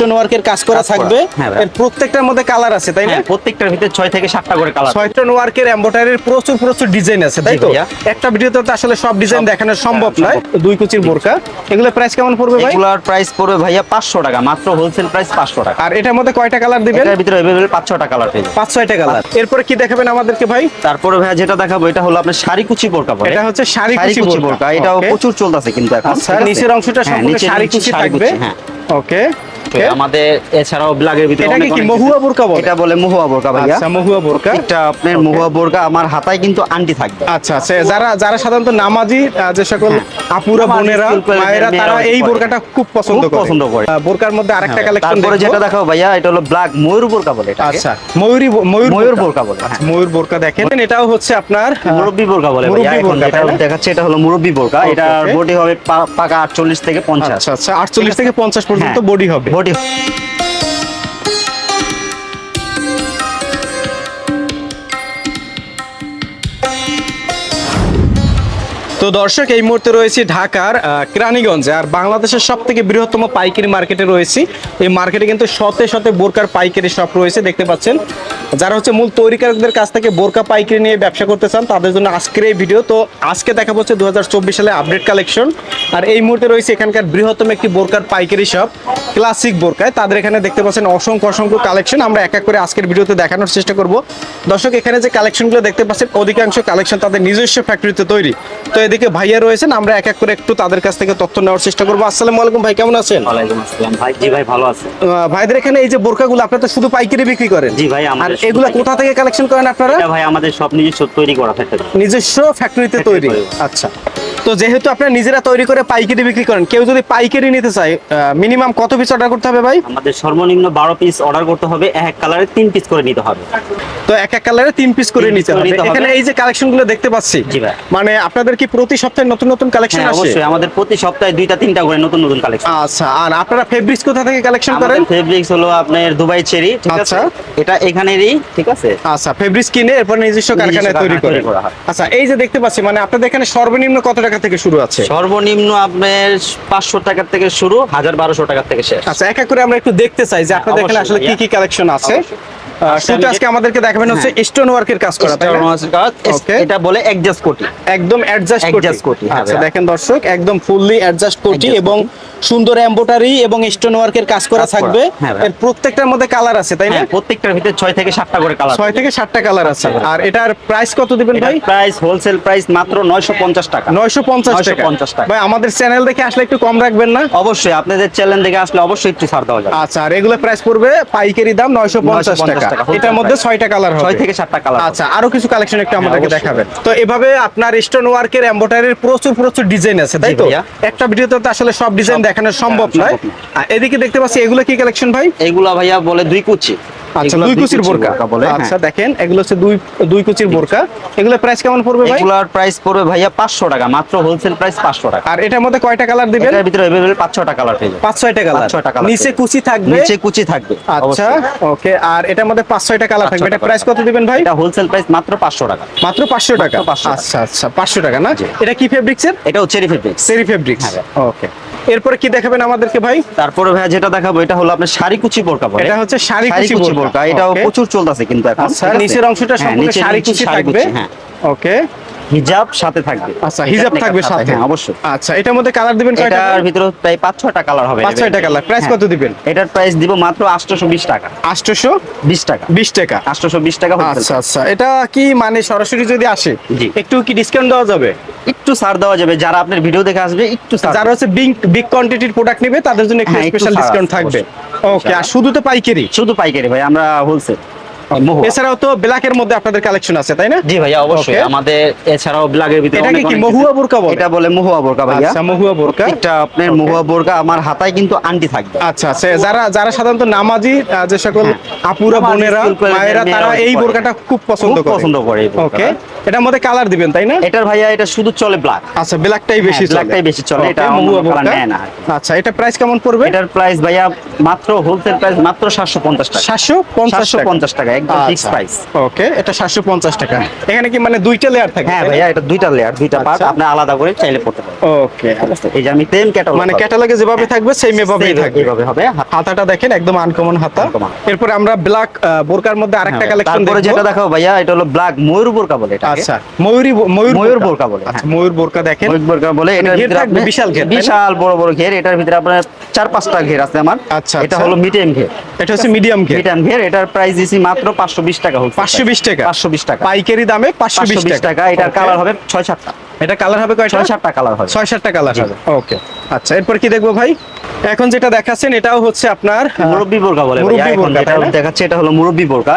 Stone ওয়ার্কের কাজ করা থাকবে। হ্যাঁ এর প্রত্যেকটার মধ্যে কালার আছে তাই না? হ্যাঁ প্রত্যেকটার ভিতরে ছয় থেকে সাতটা করে কালার ছয় স্টোন ওয়ার্কের এমব্রয়ডারির প্রচুর প্রচুর ডিজাইন আছে তাই তো? একটা ভিডিওতে তো আসলে সব ডিজাইন দেখানো সম্ভব হ্যাঁ, নয়। দুই কুচির বোরকা। এগুলো প্রাইস কেমন পড়বে ভাই? এগুলার প্রাইস পড়বে ভাইয়া পাঁচশো টাকা মাত্র হোলসেল প্রাইস পাঁচশো টাকা। আর এটার মধ্যে কয়টা কালার দিবেন? এটার ভিতরে এভেলেবেল পাঁচ ছটা কালার পেয়ে যাবেন। পাঁচ ছয়টা কালার এরপরে কি দেখাবেন আমাদেরকে ভাই? তারপরে ভাইয়া যেটা দেখাবো এটা হলো আপনার শাড়ি কুচি বোরকা বলে এটা হচ্ছে শাড়ি কুচি বোরকা। এটাও প্রচুর চলতেছে কিন্তু এখন। আচ্ছা? নিচের অংশটা সম্পূর্ণ শাড়ি কুচি থাকবে। হ্যাঁ। ওকে। আমাদের এছাড়াও ব্লাগের ভিতরে অনেক কি মহুয়া বোরকা বলে? এটা বলে মহুয়া বোরকা ভাইয়া। আচ্ছা মহুয়া বোরকা। এটা আপনার মহুয়া বোরকা আমার হাতায় কিন্তু আন্টি থাকবে। আচ্ছা আচ্ছা যারা যারা সাধারণত নামাজি যে সকল আপুরা বোনেরা মায়েরা তারা এই বোরকাটা খুব পছন্দ করে। পছন্দ করে। বোরকার মধ্যে আরেকটা কালেকশন তারপরে যেটা দেখাবো ভাইয়া এটা হলো ব্ল্যাক ময়ূর বোরকা বলে এটাকে। আচ্ছা ময়ূরী ময়ূর ময়ূর বোরকা বলে, আচ্ছা, হ্যাঁ। ময়ূর বোরকা দেখেন। এটাও হচ্ছে আপনার মুরব্বি বোরকা বলে ভাইয়া। এখন না? দেখাচ্ছে এটা হলো মুরব্বি বোরকা। এটার বডি হবে পাকা আটচল্লিশ থেকে পঞ্চাশ। আচ্ছা আচ্ছা আটচল্লিশ থেকে পঞ্চাশ পর্যন্ত হ্যাঁ। বডি হবে। বডি তো দর্শক এই মুহূর্তে রয়েছি ঢাকার আহ, কেরানীগঞ্জে। আর বাংলাদেশের সব থেকে বৃহত্তম পাইকারি মার্কেটে রয়েছি। এই মার্কেটে কিন্তু শতে শতে বোরকার পাইকারি শপ রয়েছে দেখতে পাচ্ছেন। যারা হচ্ছে মূল তৈরিকারকদের কাছ থেকে বোরকা পাইকারি নিয়ে ব্যবসা করতে চান তাদের জন্য আজকের এই ভিডিও তো আজকে দেখা হচ্ছে দুহাজার চব্বিশ সালে আপডেট কালেকশন আর এই মুহূর্তে রয়েছে এখানকার বৃহত্তম একটি বোরকার পাইকারি শপ ক্লাসিক বোরকায়। তাদের এখানে দেখতে পাচ্ছেন অসংখ্য অসংখ্য কালেকশন আমরা এক এক করে আজকের ভিডিওতে দেখানোর চেষ্টা করব। দর্শক এখানে যে কালেকশনগুলো দেখতে পাচ্ছেন অধিকাংশ কালেকশন তাদের নিজস্ব ফ্যাক্টরিতে তৈরি। তো এদিকে ভাইয়া রয়েছেন আমরা এক এক করে একটু তাদের কাছ থেকে তথ্য নেওয়ার চেষ্টা করব। আসসালামু আলাইকুম ভাই কেমন আছেন? ভাই জি ভাই ভালো আছে। ভাইদের এখানে এই যে বোরকাগুলো আপনারা তো শুধু পাইকারি বিক্রি করেন। জি ভাই আর আমাদের এগুলো কোথা থেকে কালেকশন করেন আপনারা? ভাই আমাদের সব নিজস্ব তৈরি করা ফ্যাক্টরি নিজস্ব ফ্যাক্টরিতে তৈরি। আচ্ছা। তো যেহেতু আপনারা নিজেরা তৈরি করে পাইকারি বিক্রি করেন কেউ যদি পাইকারি নিতে চায় মিনিমাম কত পিস অর্ডার করতে হবে ভাই? আমাদের সর্বনিম্ন বারো পিস অর্ডার করতে হবে এক কালারে তিন পিস করে নিতে হবে। তো এক এক কালারে তিন পিস করে নিতে হবে। এখানে এই যে কালেকশনগুলো দেখতে পাচ্ছি জি ভাই। মানে আপনাদের কি প্রতি সপ্তাহে নতুন নতুন কালেকশন হ্যাঁ আসে? অবশ্যই। আমাদের প্রতি সপ্তাহে দুইটা তিনটা করে নতুন নতুন কালেকশন আচ্ছা আর আপনারা ফেব্রিক্স কোথা থেকে কালেকশন করেন? ফেব্রিক্স হলো আপনার দুবাই চেরি ঠিক আছে? আচ্ছা। এটা এখানেরই ঠিক আছে? আচ্ছা ফেব্রিক্স কিনে এরপর নিজস্ব কারখানায় তৈরি করে। করা হয়। আচ্ছা এই যে দেখতে পাচ্ছি মানে আপনাদের এখানে সর্বনিম্ন কত টাকা থেকে শুরু আছে? সর্বনিম্ন আপনার পাঁচশো টাকার থেকে শুরু হাজার বারোশো টাকার থেকে শেষ। আচ্ছা এক এক করে আমরা একটু দেখতে চাই যে আপনাদের এখানে আসলে কি কি কালেকশন আছে। আচ্ছা, আমি আজকে আমাদেরকে দেখাবেন হচ্ছে স্টোন ওয়ার্কের কাজ করা। তাই না? এটা বলে অ্যাডজাস্ট কোটি। একদম অ্যাডজাস্ট কোটি। হ্যাঁ আচ্ছা দেখেন দর্শক একদম ফুললি অ্যাডজাস্ট কোটি এবং সুন্দর এমব্রয়ডারি এবং স্টোন ওয়ার্কের কাজ করা। থাকবে। হ্যাঁ এর প্রত্যেকটার মধ্যে কালার আছে তাই না? হ্যাঁ প্রত্যেকটার ভিতরে ছয় থেকে সাতটা করে কালার ছয় থেকে সাতটা কালার আছে। আর এটার প্রাইস কত দিবেন ভাই? প্রাইস হোলসেল প্রাইস মাত্র নয়শো পঞ্চাশ টাকা। নয়শো পঞ্চাশ টাকা। 950 টাকা। ভাই আমাদের চ্যানেল দেখে আসলে একটু কম রাখবেন না? অবশ্যই আপনাদের চ্যানেল থেকে আসলে অবশ্যই একটু ছাড় দেওয়া যাবে। আচ্ছা আর এগুলো প্রাইস পড়বে পাইকারি দাম নয়শো পঞ্চাশ টাকা। এটার মধ্যে ছয়টা কালার ছয় থেকে সাতটা কালার আচ্ছা আরও কিছু কালেকশন একটু আমাদেরকে দেখাবেন। তো এভাবে আপনার স্টোন ওয়ার্কের এমব্রয়ডারির প্রচুর প্রচুর ডিজাইন আছে তাই তো। একটা ভিডিওতে তো আসলে সব ডিজাইন দেখানো সম্ভব হ্যাঁ, নয়। এদিকে দেখতে পাচ্ছি এগুলো কি কালেকশন ভাই? এইগুলা ভাইয়া বলে দুই কুচি। আচ্ছা দুই কুচির বোরকা। আচ্ছা হ্যাঁ। দেখেন এগুলো হচ্ছে দুই দুই কুচির বোরকা। এগুলো প্রাইস কেমন পড়বে ভাই? এগুলার প্রাইস পড়বে ভাইয়া পাঁচশো টাকা মাত্র হোলসেল প্রাইস পাঁচশো টাকা। আর এটার মধ্যে কয়টা কালার দিবেন? এটার ভিতরে এভেলেবেল পাঁচ ছটা কালার পেয়ে যাবে পাঁচ ছয়টা কালার পাঁচ ছয়টা colour নিচে কুচি থাকবে? নিচে কুচি থাকবে আচ্ছা ওকে আর এটার মধ্যে পাঁচ ছয়টা কালার থাকবে। এটা প্রাইস কত দিবেন ভাই? এটা হোলসেল প্রাইস মাত্র পাঁচশো টাকা। মাত্র পাঁচশো টাকা? মাত্র 500 টাকা। আচ্ছা আচ্ছা পাঁচশো টাকা না? এটা কি ফেব্রিক্সের এটা হচ্ছে ফেব্রিক্স সেরি ফেব্রিক্স ওকে এরপরে কি দেখাবেন আমাদেরকে ভাই? তারপরে ভাইয়া যেটা দেখাবো এটা হলো আপনার শাড়ি কুচি বোরকা এটা হচ্ছে শাড়ি কুচি বোরকা। এটাও প্রচুর চলতেছে কিন্তু এখন। আচ্ছা নিচের অংশটা হ্যাঁ, সম্পূর্ণ শাড়ি কুচি থাকবে। হ্যাঁ। ওকে হিজাব সাথে থাকবে। আচ্ছা হিজাব থাকবে সাথে হ্যাঁ অবশ্যই। আচ্ছা এটার মধ্যে কালার দিবেন কয়টা এটার ভিতরে প্রায় পাঁচ ছয়টা কালার হবে। পাঁচ ছয়টা কালার প্রাইস হ্যাঁ। কত দিবেন? এটার প্রাইস দিব মাত্র আটশোশো বিশ টাকা। আটশোশো বিশ টাকা। বিশ টাকা। আটশোশো বিশ টাকা wholesale আচ্ছা আচ্ছা। এটা কি মানে সরাসরি যদি আসে একটু কি ডিসকাউন্ট দেওয়া যাবে? একটু ছাড় দেওয়া যাবে। যারা আপনার ভিডিও দেখে আসবে একটু যারা হচ্ছে বিগ বিগ কোয়ান্টিটির প্রোডাক্ট নেবে তাদের জন্য একটু হ্যাঁ, স্পেশাল ডিসকাউন্ট থাকবে। ওকে আর শুধু তো পাইকারি? শুধু পাইকারি ভাই আমরা হোলসেল এছাড়াও তো ব্ল্যাকের মধ্যে আপনাদের কালেকশন আছে তাই না? জি ভাইয়া অবশ্যই। আমাদের এছাড়াও ভিতরে এটাকে কি মহুয়া বোরকা বলে? এটা বলে মহুয়া বোরকা ভাইয়া। আচ্ছা মহুয়া বোরকা। এটা আপনার মহুয়া বোরকা আমার হাতায় কিন্তু আন্টি থাকবে। আচ্ছা আচ্ছা যারা যারা সাধারণত নামাজি যে সকল আপুরা বোনেরা মায়েরা তারা এই বোরকাটা খুব পছন্দ করে। পছন্দ করে ওকে এটার মধ্যে কালার দিবেন তাই না? এটার ভাইয়া এটা শুধু চলে ব্ল্যাক আচ্ছা ব্ল্যাকটাই বেশি হ্যাঁ, চলে। blackটাই বেশি চলে, এটা মহুয়া বোরকা। নেয় না। আচ্ছা এটা প্রাইস কেমন পড়বে? এটার প্রাইস ভাইয়া মাত্র হোলসেল প্রাইস মাত্র সাতশো পঞ্চাশ টাকা। সাতশো পঞ্চাশ সাতশো পঞ্চাশ টাকা। একদম ফিক্স। প্রাইস ওকে এটা সাতশো পঞ্চাশ টাকা। এখানে কি মানে দুইটা লেয়ার থাকে? হ্যাঁ ভাইয়া এটা দুইটা লেয়ার দুইটা পার্ট আচ্ছা। আপনি আলাদা করে চাইলে পড়তে পারেন। ওকে এই যে আমি সেম ক্যাটালগ মানে ক্যাটালগে যেভাবে থাকবে সেম এভাবেই থাকবে। এইভাবে হবে। হাতাটা দেখেন একদম আনকমন হাতা। এরপরে আমরা ব্ল্যাক বোরকার মধ্যে আরেকটা কালেকশন হ্যাঁ, তারপরে যেটা দেখাবো ভাইয়া এটা হলো ব্ল্যাক ময়ূর বোরকা বলে এটা আচ্ছা ময়ূরী ময়ূর ময়ূর বোরকা। বলে, আচ্ছা হ্যাঁ। ময়ূর বোরকা দেখেন। ময়ূর বোরকা বলে এটার ভিতরে থাকবে, বিশাল ঘের, বিশাল বড় বড় ঘের এটার ভিতরে আপনার চার পাঁচটা ঘের আছে আমার। আচ্ছা, এটা আচ্ছা। হলো মিডিয়াম ঘের। এটা হচ্ছে মিডিয়াম ঘের। মিডিয়াম ঘের এটার প্রাইস দিছি মাত্র পাঁচশো বিশ টাকা হোক পাঁচশো বিশ টাকা? পাঁচশো বিশ টাকা। পাইকারি দামে পাঁচশো পাঁচশো বিশ টাকা। এটার কালার হবে ছয় সাতটা। এটা কালার হবে কয়টা? ছয় সাতটা কালার হবে। ছয় সাতটা কালার হবে। ওকে আচ্ছা এরপর কি দেখব ভাই? এখন যেটা দেখাচ্ছেন এটাও হচ্ছে আপনার মুরব্বি বোরকা বলে মুরব্বি মুরব্বি বোরকা বোরকা, দেখাচ্ছে এটা হলো মুরব্বি বোরকা।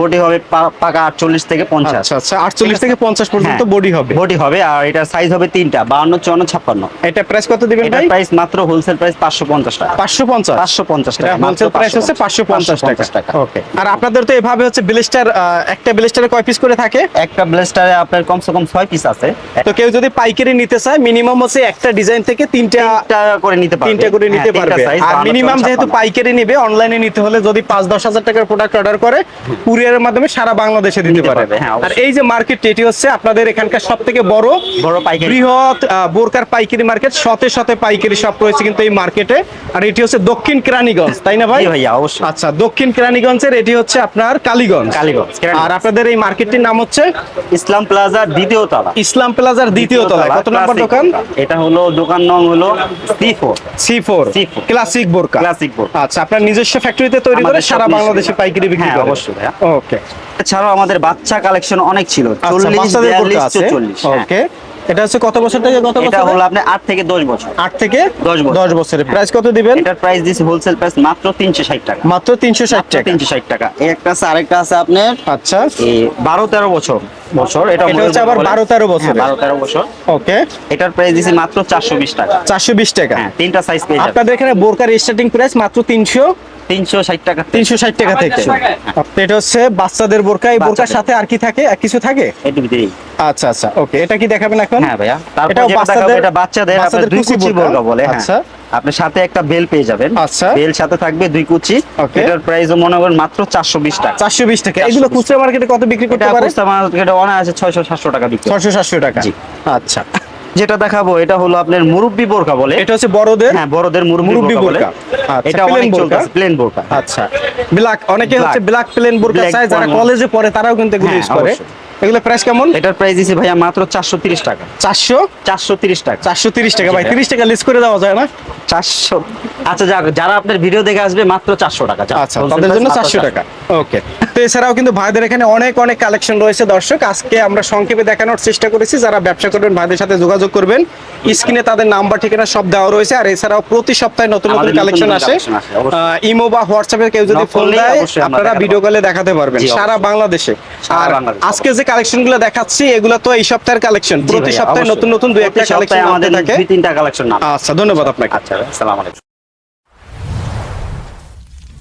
বডি হবে পাকা আটচল্লিশ থেকে পঞ্চাশ। আচ্ছা আচ্ছা আটচল্লিশ থেকে পঞ্চাশ পর্যন্ত হ্যাঁ। বডি হবে। বডি হবে আর সাইজ হবে তিনটা বাউন্ন চুয়ান্ন ছাপ্পান্ন। এটা প্রাইস কত দিবেন ভাই? প্রাইস মাত্র হোলসেল প্রাইস পাঁচশো পঞ্চাশ টাকা। পাঁচশো পঞ্চাশ? পাঁচশো পঞ্চাশ টাকা হোলসেল প্রাইস হচ্ছে পাঁচশো পঞ্চাশ। টাকা। টাকা। ওকে আর আপনাদের তো এভাবে হচ্ছে ব্লেস্টার একটা ব্লেস্টারে কয় পিস করে থাকে? একটা ব্লেস্টারে আপনার কমসে কম ছয় পিস আছে। তো কেউ যদি পাইকারি নিতে চায় মিনিমাম হচ্ছে একটা ডিজাইন থেকে তিনটা করে নিতে পারবে। তিনটা করে নিতে হ্যাঁ, পারবে। আর মিনিমাম যেহেতু পাইকারি নিবে অনলাইনে নিতে হলে যদি পাঁচ দশ হাজার টাকার প্রোডাক্ট অর্ডার করে কুরিয়ারের মাধ্যমে সারা বাংলাদেশে দিতে পারবে। হ্যাঁ, আর এই যে মার্কেট এটি হচ্ছে আপনাদের এখানকার সব থেকে বড় বড় পাইকারি। বৃহৎ বোরকার পাইকারি মার্কেট শতে শতে পাইকারি শপ রয়েছে কিন্তু এই মার্কেটে আর এটি হচ্ছে দক্ষিণ কেরানীগঞ্জ তাই না ভাই? ভাইয়া অবশ্যই। আচ্ছা দক্ষিণ কেরানীগঞ্জের এটি হচ্ছে আপনার কালীগঞ্জ। কালীগঞ্জ, আর আপনাদের এই মার্কেটটির নাম হচ্ছে ইসলাম প্লাজার দ্বিতীয় তলা। ইসলাম প্লাজার দ্বিতীয় তলায়। কত নম্বর দোকান। এটা হলো দোকান নং হলো C four C four classic বোরকা। ক্লাসিক বোরকা। আচ্ছা আপনার নিজস্ব ফ্যাক্টরিতে তৈরি করে সারা বাংলাদেশে পাইকারি বিক্রি হ্যাঁ, করে। অবশ্যই ভাইয়া। ওকে এছাড়াও আমাদের বাচ্চা কালেকশন অনেক ছিল। আচ্ছা চল্লিশ বাচ্চাদের বিয়াল্লিশ বোরকা আছে? চল্লিশ ওকে এটা হচ্ছে কত বছর থেকে কত এটা হলো আপনার আট থেকে দশ বছর। আট থেকে 10 বছর। দশ বছরের। প্রাইস কত দিবেন? এটার প্রাইস দিয়েছি হোলসেল প্রাইস মাত্র তিনশো ষাট টাকা। মাত্র তিনশো ষাট টাকা। তিনশো ষাট টাকা। এই একটা আছে আরেকটা আছে আপনার? আচ্ছা। এই বারো তেরো বছর। বছর এটা হচ্ছে আবার 12 13 বছরের। বারো তেরো বছর। ওকে। এটার প্রাইস দিয়েছি মাত্র চারশো বিশ টাকা। চারশো বিশ টাকা। হ্যাঁ তিনটা সাইজ পেয়ে যাবে আপনাদের এখানে বোরকার স্টার্টিং প্রাইস মাত্র তিনশো তিনশো ষাট টাকা তিনশো ষাট টাকা থেকে। এটা হচ্ছে বাচ্চাদের বোরকা। এই বোরকার সাথে আর কি থাকে? কিছু থাকে? একটু আচ্ছা আচ্ছা ওকে। এটা কি দেখাবেন এখন? হ্যাঁ ভাইয়া। তারপর এটাও যেটা দেখাবো বাচ্চাদের- এটা বাচ্চাদের আপনার দুই কুচি কুচি বোরকা। বোরকা বলে আচ্ছা। আপনার সাথে একটা বেল পেয়ে যাবেন। আচ্ছা। বেল সাথে থাকবে দুই কুচি. এটার প্রাইসও মনে করেন মাত্র চারশো বিশ টাকা। চারশো বিশ টাকা। 420 এগুলো খুচরা মার্কেটে কত বিক্রি করতে পারে? খুচরা মার্কেটে ছয়শো সাতশো টাকা বিক্রি। ছশো সাতশো টাকা। আচ্ছা। যেটা দেখাবো এটা হলো আপনার মুরব্বি বোরকা বলে। এটা হচ্ছে বড়দের? হ্যাঁ বড়দের মুরব্বি বোরকা। আচ্ছা, এটা অনেক বোরকা। চলতেছে প্লেন বোরকা। আচ্ছা। ব্ল্যাক অনেকে হচ্ছে ব্ল্যাক প্লেন বোরকা চায় যারা কলেজে পড়ে তারাও কিন্তু এগুলো হ্যাঁ, ইউজ করে। অবশ্যই। এগুলো প্রাইস কেমন? এটার প্রাইস দিছি ভাইয়া মাত্র চারশো তিরিশ টাকা। চারশো? চারশো তিরিশ টাকা। চারশো তিরিশ টাকা ভাই জি, তিরিশ টাকা লিস্ট করে দেওয়া যায় না? চারশো। আচ্ছা যাক যারা আপনার ভিডিও দেখে আসবে মাত্র চারশো টাকা। আচ্ছা তাদের জন্য মাত্র চারশো টাকা। ওকে এছাড়াও কিন্তু ভাইদের এখানে অনেক অনেক কালেকশন রয়েছে দর্শক। আজকে আমরা সংক্ষেপে দেখানোর চেষ্টা করেছি যারা ব্যবসা করবেন ভাইদের সাথে যোগাযোগ করবেন। স্ক্রিনে তাদের নাম্বার ঠিকানা সব দেওয়া রয়েছে। আর এছাড়াও প্রতি সপ্তাহে নতুন নতুন কালেকশন আসে। ইমো বা হোয়াটসঅ্যাপে কেউ যদি ফোন দেয় আপনারা ভিডিও কলে দেখাতে পারবেন। সারা বাংলাদেশে। আর আজকে যে কালেকশনগুলো দেখাচ্ছি এগুলো তো এই সপ্তাহের কালেকশন প্রতি সপ্তাহে নতুন নতুন দুই একটা কালেকশন আমাদের থাকে। তিনটা কালেকশন আচ্ছা ধন্যবাদ আপনাকে। আচ্ছা আসসালামু আলাইকুম।